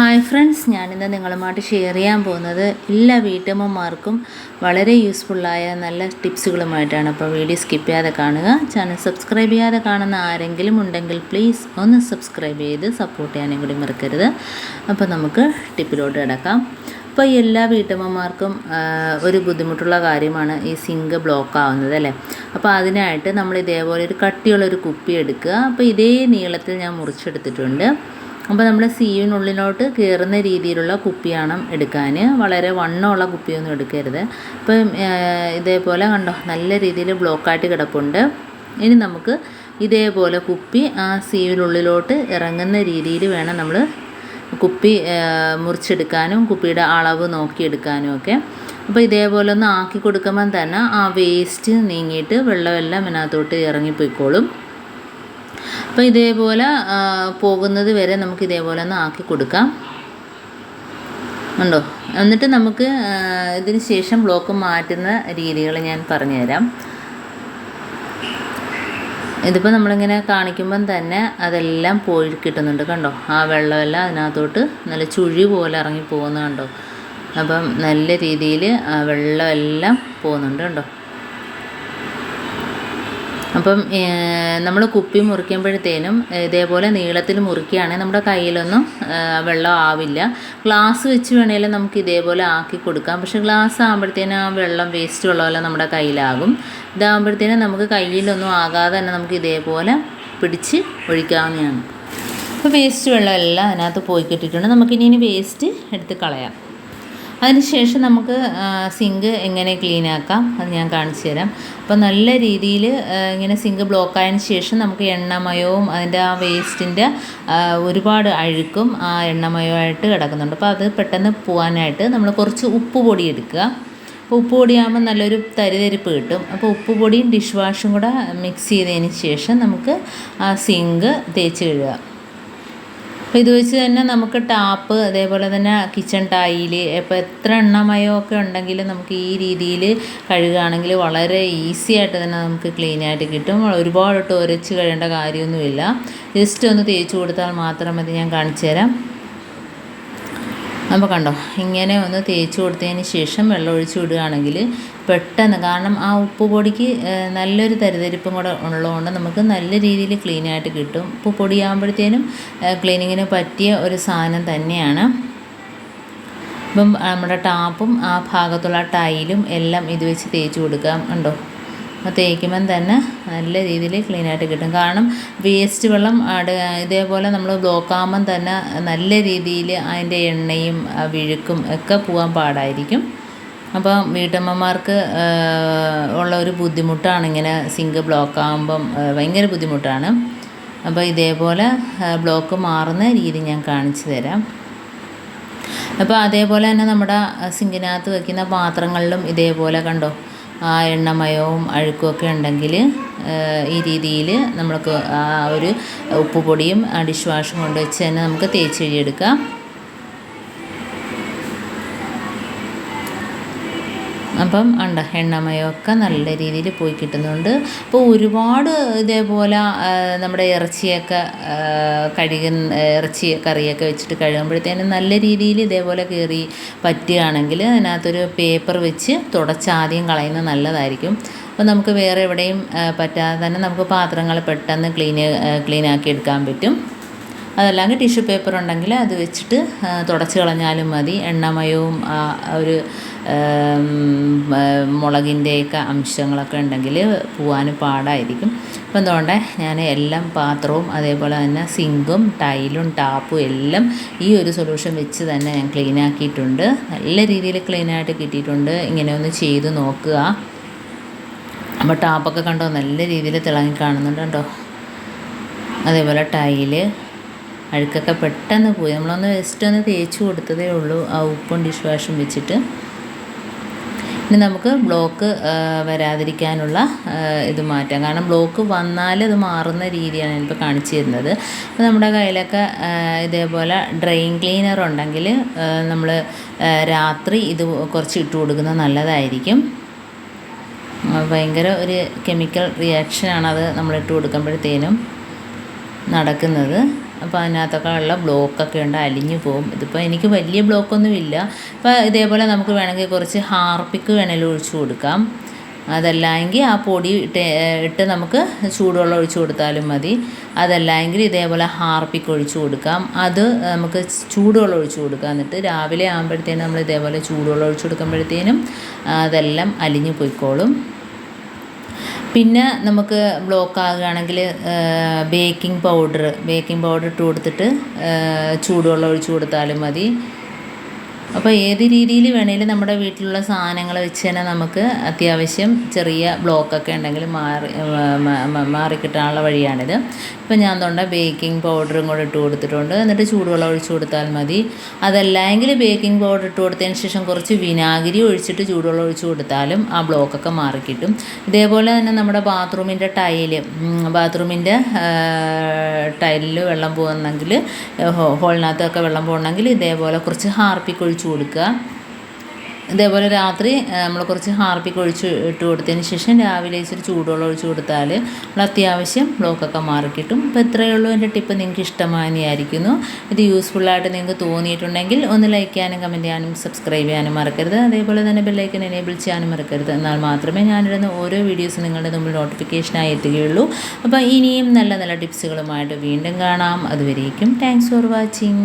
Hi friends ഞാനിന്ന് നിങ്ങളുമായിട്ട് share ചെയ്യാൻ പോകുന്നത് എല്ലാ വീട്ടമ്മമാർക്കും വളരെ യൂസ്ഫുള്ളായ നല്ല ടിപ്സുകളുമായിട്ടാണ് അപ്പോൾ വീഡിയോ സ്കിപ്പ് ചെയ്യാതെ കാണുക. ചാനൽ സബ്സ്ക്രൈബ് ചെയ്യാതെ കാണുന്ന ആരെങ്കിലും ഉണ്ടെങ്കിൽ പ്ലീസ് ഒന്ന് സബ്സ്ക്രൈബ് ചെയ്ത് സപ്പോർട്ട് ചെയ്യാനും കൂടി മറക്കരുത്. അപ്പോൾ നമുക്ക് ടിപ്പിലോട്ട് കിടക്കാം. അപ്പോൾ എല്ലാ വീട്ടമ്മമാർക്കും ഒരു ബുദ്ധിമുട്ടുള്ള കാര്യമാണ് ഈ സിങ്ക് ബ്ലോക്ക് ആവുന്നത് അല്ലേ? അപ്പോൾ അതിനായിട്ട് നമ്മൾ ഇതേപോലെ ഒരു കട്ടിയുള്ളൊരു കുപ്പി എടുക്കുക. അപ്പോൾ ഇതേ നീളത്തിൽ ഞാൻ മുറിച്ചെടുത്തിട്ടുണ്ട്. അപ്പോൾ നമ്മൾ സീവിനുള്ളിലോട്ട് കയറുന്ന രീതിയിലുള്ള കുപ്പിയാണ് എടുക്കാൻ വളരെ വണ്ണമുള്ള കുപ്പിയൊന്നും എടുക്കരുത്. അപ്പം ഇതേപോലെ കണ്ടോ നല്ല രീതിയിൽ ബ്ലോക്കായിട്ട് കിടപ്പുണ്ട്. ഇനി നമുക്ക് ഇതേപോലെ കുപ്പി ആ സീവിനുള്ളിലോട്ട് ഇറങ്ങുന്ന രീതിയിൽ വേണം നമ്മൾ കുപ്പി മുറിച്ചെടുക്കാനും കുപ്പിയുടെ അളവ് നോക്കിയെടുക്കാനും ഒക്കെ. അപ്പോൾ ഇതേപോലെ ഒന്ന് ആക്കി കൊടുക്കുമ്പം തന്നെ ആ വേസ്റ്റ് നീങ്ങിയിട്ട് വെള്ളമെല്ലാം ഇതിനകത്തോട്ട് ഇറങ്ങിപ്പോയിക്കോളും. അപ്പോൾ ഇതേപോലെ പോകുന്നത് വരെ നമുക്ക് ഇതേപോലെ ഒന്ന് ആക്കി കൊടുക്കാം. ഉണ്ടോ? എന്നിട്ട് നമുക്ക് ഇതിന് ശേഷം ബ്ലോക്ക് മാറ്റുന്ന രീതികൾ ഞാൻ പറഞ്ഞുതരാം. ഇതിപ്പോൾ നമ്മളിങ്ങനെ കാണിക്കുമ്പം തന്നെ അതെല്ലാം പോയി കിട്ടുന്നുണ്ട് കണ്ടോ? ആ വെള്ളമെല്ലാം അതിനകത്തോട്ട് നല്ല ചുഴി പോലെ ഇറങ്ങി പോകുന്ന കണ്ടോ? അപ്പം നല്ല രീതിയിൽ ആ വെള്ളമെല്ലാം പോകുന്നുണ്ട് കണ്ടോ? അപ്പം നമ്മൾ കുപ്പി മുറിക്കുമ്പോഴത്തേനും ഇതേപോലെ നീളത്തിൽ മുറിക്കുകയാണെങ്കിൽ നമ്മുടെ കയ്യിലൊന്നും വെള്ളം ആവില്ല. ഗ്ലാസ് വെച്ച് വേണമെങ്കിലും നമുക്ക് ഇതേപോലെ ആക്കി കൊടുക്കാം. പക്ഷെ ഗ്ലാസ് ആകുമ്പോഴത്തേനും ആ വെള്ളം വേസ്റ്റ് വെള്ളമെല്ലാം നമ്മുടെ കയ്യിലാകും. ഇതാകുമ്പോഴത്തേനും നമുക്ക് കയ്യിലൊന്നും ആകാതെ തന്നെ നമുക്ക് ഇതേപോലെ പിടിച്ച് ഒഴിക്കാവുന്നതാണ്. അപ്പോൾ വേസ്റ്റ് വെള്ളമെല്ലാം അതിനകത്ത് പോയി കിട്ടിയിട്ടുണ്ട്. നമുക്കിനി വേസ്റ്റ് എടുത്ത് കളയാം. അതിനുശേഷം നമുക്ക് സിങ്ക് എങ്ങനെ ക്ലീൻ ആക്കാം അത് ഞാൻ കാണിച്ചു തരാം. അപ്പോൾ നല്ല രീതിയിൽ ഇങ്ങനെ സിങ്ക് ബ്ലോക്ക് ആയതിനു ശേഷം നമുക്ക് എണ്ണമയവും അതിന്റെ ആ വേസ്റ്റിന്റെ ഒരുപാട് അഴുക്കും ആ എണ്ണമയമായിട്ട് കിടക്കുന്നുണ്ട്. അപ്പോൾ അത് പെട്ടെന്ന് പോകാനായിട്ട് നമ്മൾ കുറച്ച് ഉപ്പ് പൊടി എടുക്കുക. അപ്പോൾ ഉപ്പ് പൊടിയാകുമ്പോൾ നല്ലൊരു തരിതരിപ്പ് കിട്ടും. അപ്പോൾ ഉപ്പ് പൊടിയും ഡിഷ് വാഷും കൂടെ മിക്സ് ചെയ്തതിന് ശേഷം നമുക്ക് ആ സിങ്ക് തേച്ച് കഴുകുക അപ്പോൾ ഇത് വെച്ച് തന്നെ നമുക്ക് ടാപ്പ് അതേപോലെ തന്നെ കിച്ചൺ ടൈൽ ഇപ്പോൾ എത്ര എണ്ണമയോ ഒക്കെ ഉണ്ടെങ്കിലും നമുക്ക് ഈ രീതിയിൽ കഴുകുകയാണെങ്കിൽ വളരെ ഈസി ആയിട്ട് തന്നെ നമുക്ക് ക്ലീൻ ആയിട്ട് കിട്ടും. ഒരുപാട് ഉരച്ച് കഴിയേണ്ട കാര്യമൊന്നുമില്ല. ജസ്റ്റ് ഒന്ന് തേച്ച് കൊടുത്താൽ മാത്രം മതി ഞാൻ കാണിച്ചു തരാം. അപ്പോൾ കണ്ടോ ഇങ്ങനെ ഒന്ന് തേച്ച് കൊടുത്തതിന് ശേഷം വെള്ളം ഒഴിച്ച് വിടുകയാണെങ്കിൽ പെട്ടെന്ന് കാരണം ആ ഉപ്പ് പൊടിക്ക് നല്ലൊരു തരിതരിപ്പും കൂടെ ഉള്ളതുകൊണ്ട് നമുക്ക് നല്ല രീതിയിൽ ക്ലീൻ ആയിട്ട് കിട്ടും. ഉപ്പ് പൊടിയാകുമ്പോഴത്തേനും ക്ലീനിങ്ങിന് പറ്റിയ ഒരു സാധനം തന്നെയാണ്. ഇപ്പം നമ്മുടെ ടാപ്പും ആ ഭാഗത്തുള്ള ടൈലും എല്ലാം ഇത് വെച്ച് തേച്ച് കൊടുക്കാം. ഉണ്ടോ തേക്കുമ്പം തന്നെ നല്ല രീതിയിൽ ക്ലീൻ ആയിട്ട് കിട്ടും. കാരണം വേസ്റ്റ് വെള്ളം അട ഇതേപോലെ നമ്മൾ ബ്ലോക്കാകുമ്പം തന്നെ നല്ല രീതിയിൽ അതിന്റെ എണ്ണയും വിഴുക്കും ഒക്കെ പോകാൻ പാടായിരിക്കും. അപ്പോൾ വീട്ടമ്മമാർക്ക് ഉള്ള ഒരു ബുദ്ധിമുട്ടാണ് ഇങ്ങനെ സിങ്ക് ബ്ലോക്ക് ആകുമ്പം ഭയങ്കര ബുദ്ധിമുട്ടാണ്. അപ്പോൾ ഇതേപോലെ ബ്ലോക്ക് മാറുന്ന രീതി ഞാൻ കാണിച്ചു തരാം. അപ്പോൾ അതേപോലെ തന്നെ നമ്മുടെ സിങ്കിനകത്ത് വയ്ക്കുന്ന പാത്രങ്ങളിലും ഇതേപോലെ കണ്ടോ? ആ എണ്ണമയവും അഴുക്കുമൊക്കെ ഉണ്ടെങ്കിൽ ഈ രീതിയിൽ നമ്മൾക്ക് ആ ഒരു ഉപ്പുപൊടിയും ഡിഷ് വാഷും കൊണ്ട് വെച്ച് തന്നെ നമുക്ക് തേച്ച് കഴുകിയെടുക്കാം. അപ്പം ഉണ്ട് എണ്ണമയമൊക്കെ നല്ല രീതിയിൽ പോയി കിട്ടുന്നുണ്ട്. അപ്പോൾ ഒരുപാട് ഇതേപോലെ നമ്മുടെ ഇറച്ചിയൊക്കെ കഴുകുന്ന ഇറച്ചി കറിയൊക്കെ വെച്ചിട്ട് കഴുകുമ്പോഴത്തേനും നല്ല രീതിയിൽ ഇതേപോലെ കയറി പറ്റുകയാണെങ്കിൽ അതിനകത്തൊരു പേപ്പർ വെച്ച് തുടച്ചാദ്യം കളയുന്നത് നല്ലതായിരിക്കും. അപ്പോൾ നമുക്ക് വേറെ എവിടെയും പറ്റാതെ തന്നെ നമുക്ക് പാത്രങ്ങൾ പെട്ടെന്ന് ക്ലീൻ ക്ലീനാക്കി എടുക്കാൻ പറ്റും. അതല്ലെങ്കിൽ ടിഷ്യൂ പേപ്പർ ഉണ്ടെങ്കിൽ അത് വെച്ചിട്ട് തുടച്ച് കളഞ്ഞാലും മതി. എണ്ണമയവും ഒരു മുളകിന്റെയൊക്കെ അംശങ്ങളൊക്കെ ഉണ്ടെങ്കിൽ പോകാനും പാടായിരിക്കും. അപ്പം അതുകൊണ്ട് ഞാൻ എല്ലാം പാത്രവും അതേപോലെ തന്നെ സിങ്കും ടൈലും ടാപ്പും എല്ലാം ഈ ഒരു സൊല്യൂഷൻ വെച്ച് തന്നെ ഞാൻ ക്ലീൻ ആക്കിയിട്ടുണ്ട്. നല്ല രീതിയിൽ ക്ലീനായിട്ട് കിട്ടിയിട്ടുണ്ട്. ഇങ്ങനെ ഒന്ന് ചെയ്ത് നോക്കുക. അപ്പോൾ ടാപ്പൊക്കെ കണ്ടോ നല്ല രീതിയിൽ തിളങ്ങി കാണുന്നുണ്ട് കേട്ടോ അതേപോലെ ടൈൽ. അഴുക്കൊക്കെ പെട്ടെന്ന് പോയി. നമ്മളൊന്ന് വെസ്റ്റ് ഒന്ന് തേച്ച് കൊടുത്തതേ ഉള്ളൂ. ആ ഉപ്പും ഡിഷ് വാഷും വെച്ചിട്ട്. ഇനി നമുക്ക് ബ്ലോക്ക് വരാതിരിക്കാനുള്ള ഇത് മാറ്റാം. കാരണം ബ്ലോക്ക് വന്നാൽ അത് മാറുന്ന രീതിയാണ് ഞാനിപ്പോൾ കാണിച്ചു തരുന്നത്. നമ്മുടെ കയ്യിലൊക്കെ ഇതേപോലെ ഡ്രെയിൻ ക്ലീനർ ഉണ്ടെങ്കിൽ നമ്മൾ രാത്രി ഇത് കുറച്ച് ഇട്ട് കൊടുക്കുന്നത് നല്ലതായിരിക്കും. ഭയങ്കര ഒരു കെമിക്കൽ റിയാക്ഷനാണ് അത് നമ്മൾ നമ്മളിട്ട് കൊടുക്കുമ്പോഴത്തേനും നടക്കുന്നത്. അപ്പോൾ അതിനകത്തൊക്കെ ഉള്ള ബ്ലോക്കൊക്കെ ഉണ്ട് അലിഞ്ഞു പോകും. ഇതിപ്പോൾ എനിക്ക് വലിയ ബ്ലോക്കൊന്നുമില്ല അപ്പോൾ ഇതേപോലെ നമുക്ക് വേണമെങ്കിൽ കുറച്ച് ഹാർപ്പിക്ക് വേണമെങ്കിൽ ഒഴിച്ചു കൊടുക്കാം. അതല്ലെങ്കിൽ ആ പൊടി ഇട്ട് ഇട്ട് നമുക്ക് ചൂടുവെള്ളം ഒഴിച്ചു കൊടുത്താലും മതി. അതല്ലെങ്കിൽ ഇതേപോലെ ഹാർപ്പിക്ക് ഒഴിച്ചു കൊടുക്കാം. അത് നമുക്ക് ചൂടുവെള്ളം ഒഴിച്ചു കൊടുക്കാം. എന്നിട്ട് രാവിലെ ആകുമ്പോഴത്തേനും നമ്മൾ ഇതേപോലെ ചൂടുവെള്ളം ഒഴിച്ചു കൊടുക്കുമ്പോഴത്തേനും അതെല്ലാം അലിഞ്ഞു പോയിക്കോളും. പിന്നെ നമുക്ക് ബ്ലോക്ക് ആകുകയാണെങ്കിൽ ബേക്കിംഗ് പൗഡർ ബേക്കിംഗ് പൗഡർ ഇട്ട് കൊടുത്തിട്ട് ചൂടുവെള്ളം ഒഴിച്ച് കൊടുത്താലും മതി. അപ്പോൾ ഏത് രീതിയിൽ വേണേലും നമ്മുടെ വീട്ടിലുള്ള സാധനങ്ങൾ വെച്ച് തന്നെ നമുക്ക് അത്യാവശ്യം ചെറിയ ബ്ലോക്കൊക്കെ ഉണ്ടെങ്കിൽ മാറി മാറിക്കിട്ടാനുള്ള വഴിയാണിത്. ഇപ്പം ഞാൻ തൊണ്ട ബേക്കിംഗ് പൗഡറും കൂടെ ഇട്ട് കൊടുത്തിട്ടുണ്ട്. എന്നിട്ട് ചൂടുവെള്ളം ഒഴിച്ച് കൊടുത്താൽ മതി. അതല്ലെങ്കിൽ ബേക്കിംഗ് പൗഡർ ഇട്ട് കൊടുത്തതിന് ശേഷം കുറച്ച് വിനാഗിരി ഒഴിച്ചിട്ട് ചൂടുവെള്ളം ഒഴിച്ച് കൊടുത്താലും ആ ബ്ലോക്കൊക്കെ മാറിക്കിട്ടും. ഇതേപോലെ തന്നെ നമ്മുടെ ബാത്റൂമിന്റെ ടൈൽ ബാത്റൂമിന്റെ ടൈലിൽ വെള്ളം പോകുന്നെങ്കിൽ ഹോളിനകത്തൊക്കെ വെള്ളം പോകണമെങ്കിൽ ഇതേപോലെ കുറച്ച് ഹാർപ്പിക്ക് ഒഴിച്ച് കൊടുക്കുക. ഇതേപോലെ രാത്രി നമ്മൾ കുറച്ച് ഹാർപ്പിക്ക് ഒഴിച്ച് ഇട്ട് കൊടുത്തതിന് ശേഷം രാവിലെ ഇച്ചിരി ചൂടുവെള്ളം ഒഴിച്ച് കൊടുത്താൽ നമ്മൾ അത്യാവശ്യം ബ്ലോക്കൊക്കെ മാറിക്കിട്ടും അപ്പോൾ ഇത്രയേ ഉള്ളൂ എന്റെ ടിപ്പ്. നിങ്ങൾക്ക് ഇഷ്ടമാനിയായിരിക്കുന്നു ഇത് യൂസ്ഫുള്ളായിട്ട് നിങ്ങൾക്ക് തോന്നിയിട്ടുണ്ടെങ്കിൽ ഒന്ന് ലൈക്ക് ചെയ്യാനും കമന്റ് ചെയ്യാനും സബ്സ്ക്രൈബ് ചെയ്യാനും മറക്കരുത്. അതേപോലെ തന്നെ ബെല്ലൈക്കൻ എനേബിൾ ചെയ്യാനും മറക്കരുത്. എന്നാൽ മാത്രമേ ഞാനിടുന്ന ഓരോ വീഡിയോസ് നിങ്ങളുടെ മുമ്പിൽ നോട്ടിഫിക്കേഷനായി എത്തുകയുള്ളൂ. അപ്പോൾ ഇനിയും നല്ല നല്ല ടിപ്സുകളുമായിട്ട് വീണ്ടും കാണാം. അതുവരേക്കും താങ്ക്സ് ഫോർ വാച്ചിങ്